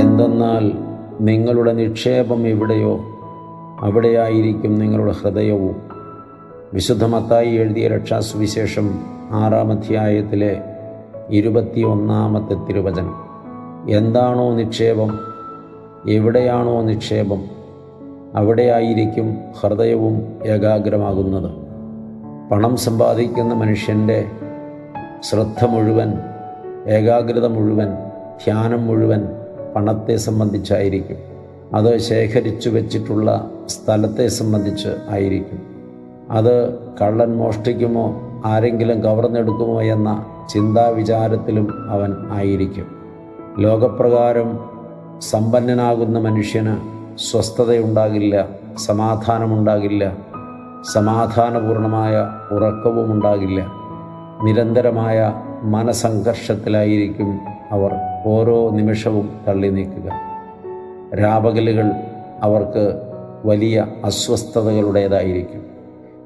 എന്തെന്നാൽ നിങ്ങളുടെ നിക്ഷേപം എവിടെയോ അവിടെയായിരിക്കും നിങ്ങളുടെ ഹൃദയവും. വിശുദ്ധമത്തായി എഴുതിയ രക്ഷാസുവിശേഷം ആറാം അധ്യായത്തിലെ ഇരുപത്തിയൊന്നാമത്തെ തിരുവചനം. എന്താണോ നിക്ഷേപം? എവിടെയാണോ നിക്ഷേപം? അവിടെയായിരിക്കും ഹൃദയവും ഏകാഗ്രമാകുന്നത്. പണം സമ്പാദിക്കുന്ന മനുഷ്യന്റെ ശ്രദ്ധ മുഴുവൻ ഏകാഗ്രത മുഴുവൻ ധ്യാനം മുഴുവൻ പണത്തെ സംബന്ധിച്ചായിരിക്കും. അത് ശേഖരിച്ചു വച്ചിട്ടുള്ള സ്ഥലത്തെ സംബന്ധിച്ച് ആയിരിക്കും. അത് കള്ളൻ മോഷ്ടിക്കുമോ ആരെങ്കിലും കവർന്നെടുക്കുമോ എന്ന ചിന്താവിചാരത്തിലും അവൻ ആയിരിക്കും. ലോകപ്രകാരം സമ്പന്നനാകുന്ന മനുഷ്യന് സ്വസ്ഥതയുണ്ടാകില്ല സമാധാനമുണ്ടാകില്ല സമാധാനപൂർണമായ ഉറക്കവും ഉണ്ടാകില്ല നിരന്തരമായ മനസംഘർഷത്തിലായിരിക്കും അവർ ഓരോ നിമിഷവും തള്ളി നീക്കുക. രാപകലുകൾ അവർക്ക് വലിയ അസ്വസ്ഥതകളുടേതായിരിക്കും.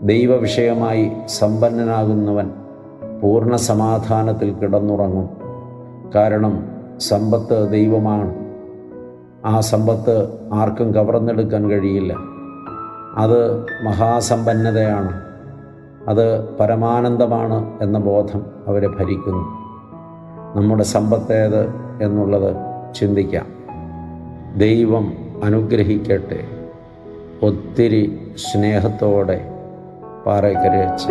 ദൈവവിഷയമായി സമ്പന്നനാകുന്നവൻ പൂർണ സമാധാനത്തിൽ കിടന്നുറങ്ങും. കാരണം സമ്പത്ത് ദൈവമാണ്. ആ സമ്പത്ത് ആർക്കും കവർന്നെടുക്കാൻ കഴിയില്ല. അത് മഹാസമ്പന്നതയാണ്. അത് പരമാനന്ദമാണ് എന്ന ബോധം അവരെ ഭരിക്കുന്നു. നമ്മുടെ സമ്പത്തേത് എന്നുള്ളത് ചിന്തിക്കാം. ദൈവം അനുഗ്രഹിക്കട്ടെ. ഒത്തിരി സ്നേഹത്തോടെ പാറയ്ക്കരയച്ച്